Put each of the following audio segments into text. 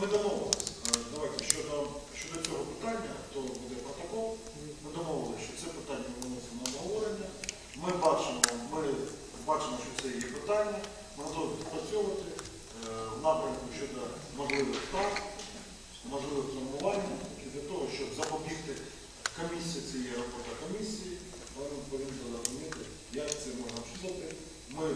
Ми домовились. Е, Давайте щодо, щодо цього питання, то буде протокол. Ми домовилися, що це питання виносимо на обговорення. Ми бачимо, ми бачимо, що це є питання. Ми готові підпрацьовувати е, в напрямку щодо можливих втрат, можливих травмувань і для того, щоб запобігти комісії, це є робота комісії, вони повинні розуміти, як це можна вчити. Ми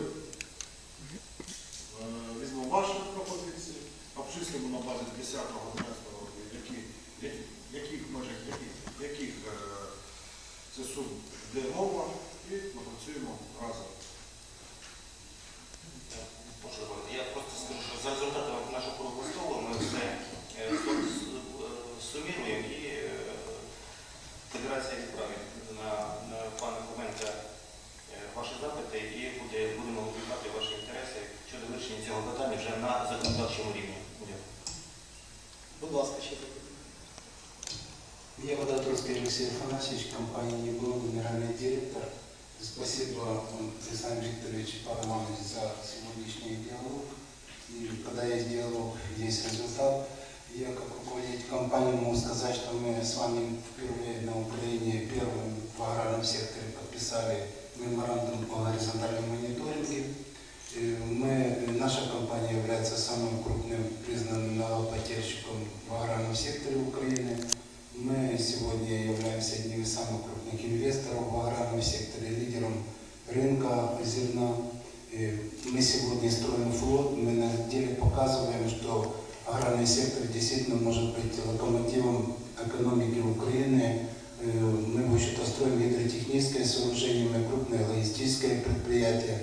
цього питання вже на законодавчому рівні. Дякую. Будь ласка, ще. Я Водотройский Алексей Афанасьевич, компания «Небло», генеральный директор. Спасибо, Александр Викторович Параманович, за сегодняшний диалог. И когда есть диалог, есть результат. Я, как руководитель компании, могу сказать, что мы с вами впервые на Украине первым в аграрном секторе подписали меморандум о горизонтальном мониторинге. Э, Мы, наша компания является самым крупным признанным налогоплательщиком в аграрном секторе Украины. Мы сегодня являемся одним из самых крупных инвесторов в аграрном секторе, лидером рынка зерна. И Мы сегодня строим флот, мы на деле показываем, что аграрный сектор действительно может быть локомотивом экономики Украины. Э, Мы, в общем-то, строим гидротехническое сооружение, мы крупное логистическое предприятие.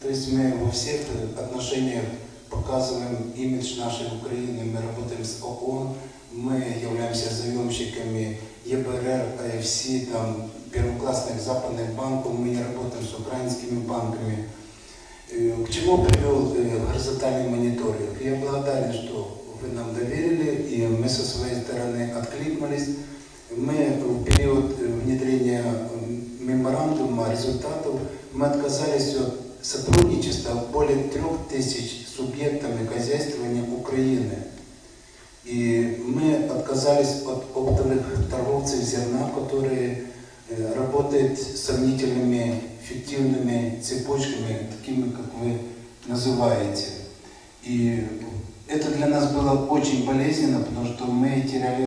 То есть мы во всех отношениях показываем имидж нашей Украины, мы работаем с ООН, мы являемся заемщиками ЕБРР, АФС, там, первоклассных западных банков, мы не работаем с украинскими банками. Э, К чему привел э, горизонтальный мониторинг? Я благодарен, что вы нам доверили, и мы со своей стороны откликнулись. Мы в период э, внедрения э, меморандума результатов мы отказались от сотрудничества более трех тысяч субъектами хозяйствования Украины. И мы отказались от оптовых торговцев зерна, которые э, работают сомнительными фиктивными цепочками, такими, как вы называете. И это для нас было очень болезненно, потому что мы теряли